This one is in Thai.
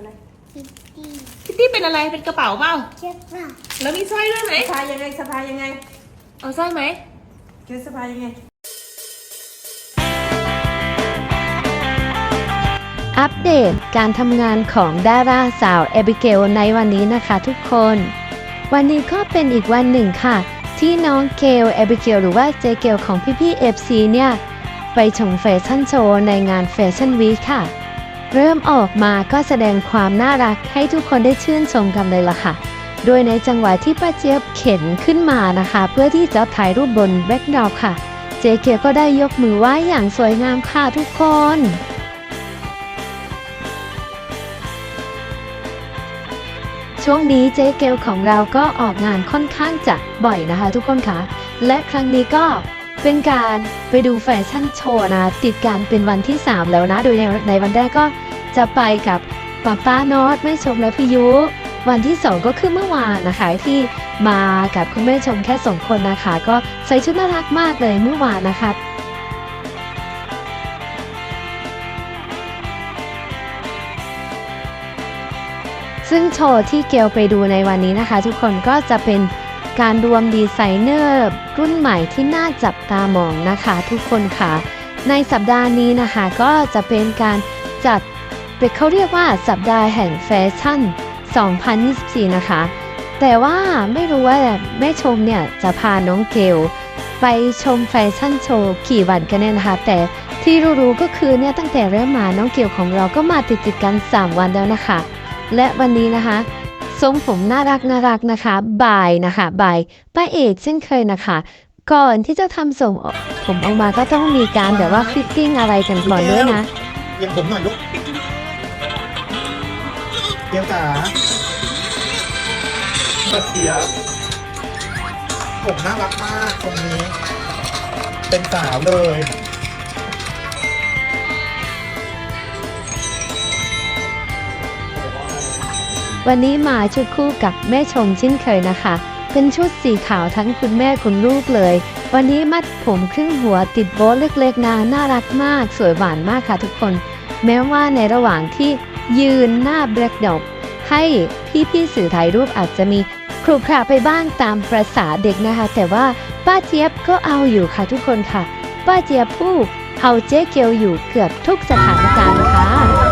อะไร คิตตี้คิตตี้เป็นอะไร เป็นกระเป๋าเปล่าเจ็บป่ะแล้วมีสร้อยด้วยไหมสะพายยังไงสะพายยังไง เอาสร้อยไหมเกสสะพายยังไง อัปเดตการทำงานของดาราสาวเอบิเกลในวันนี้นะคะทุกคน วันนี้ก็เป็นอีกวันหนึ่งค่ะ ที่น้องเกลเอบิเกลหรือว่าเจเกลของพี่ๆเอฟซีเนี่ย ไปชมแฟชั่นโชว์ในงานแฟชั่นวีคค่ะ เริ่มออกมาก็แสดงความน่ารักให้ทุกคนได้ชื่นชมกันเลยล่ะค่ะ โดยในจังหวะที่ป้าเจี๊ยบเข็นขึ้นมานะคะ เพื่อที่จะถ่ายรูปบนแบ็กดรอปค่ะ เจเกลก็ได้ยกมือไหว้อย่างสวยงามค่ะทุกคนช่วงนี้เจ๊เกลของเราก็ออกงานค่อนข้างจะบ่อยนะคะทุกคนคะ และครั้งนี้ก็ เป็นการไปดูแฟชั่นโชว์นะ ติดการเป็นวันที่ 3 แล้วนะ โดยในในวันแรกก็จะไปกับป้าป้านอตแม่ชมและพี่ยุ วันที่ 2 ก็คือเมื่อวานนะคะที่มากับคุณแม่ชมแค่สองคนนะคะ ก็ใส่ชุดน่ารักมากเลยเมื่อวานนะคะซึ่งโชว์ที่เกลไปดูในวันนี้นะคะ ทุกคนก็จะเป็น การรวมดีไซเนอร์รุ่นใหม่ที่น่าจับตามองนะคะทุกคนค่ะ ในสัปดาห์นี้นะคะก็จะเป็นการจัดเป็นเขาเรียกว่าสัปดาห์แห่งแฟชั่น 2024 นะคะ แต่ว่าไม่รู้ว่าแม่ชมเนี่ยจะพาน้องเกลไปชมแฟชั่นโชว์กี่วันกันแน่นะคะ แต่ที่รู้ๆก็คือเนี่ยตั้งแต่เริ่มมาน้องเกลของเราก็มาติดๆกัน 3 วันแล้วนะคะ และวันนี้นะคะ ทรงผมน่ารักน่ารักนะคะบายนะคะบายป้าเอกเช่นเคยนะคะ ก่อนที่จะทำทรงผมออกมาก็ต้องมีการแบบว่าฟิตติ้งอะไรกันก่อนด้วยนะเยี่ยมผมหน่อยลูกเยี่ยมจ๋าบัดเสียผมน่ารักมากตรงนี้ เป็นสาวเลย วันนี้มาชุดคู่กับแม่ชมเช่นเคยนะคะ เป็นชุดสีขาวทั้งคุณแม่คุณลูกเลย วันนี้มัดผมครึ่งหัวติดโบ๊ทเล็กๆนะน่ารักมาก สวยหวานมากค่ะทุกคน แม้ว่าในระหว่างที่ยืนหน้าแบล็กดอกให้พี่ๆสื่อถ่ายรูปอาจจะมีครุขระไปบ้างตามประษาเด็กนะคะ แต่ว่าป้าเจี๊ยบก็เอาอยู่ค่ะทุกคนค่ะ ป้าเจี๊ยบผู้เอาเจ๊เกียวอยู่เกือบทุกสถานการณ์ค่ะ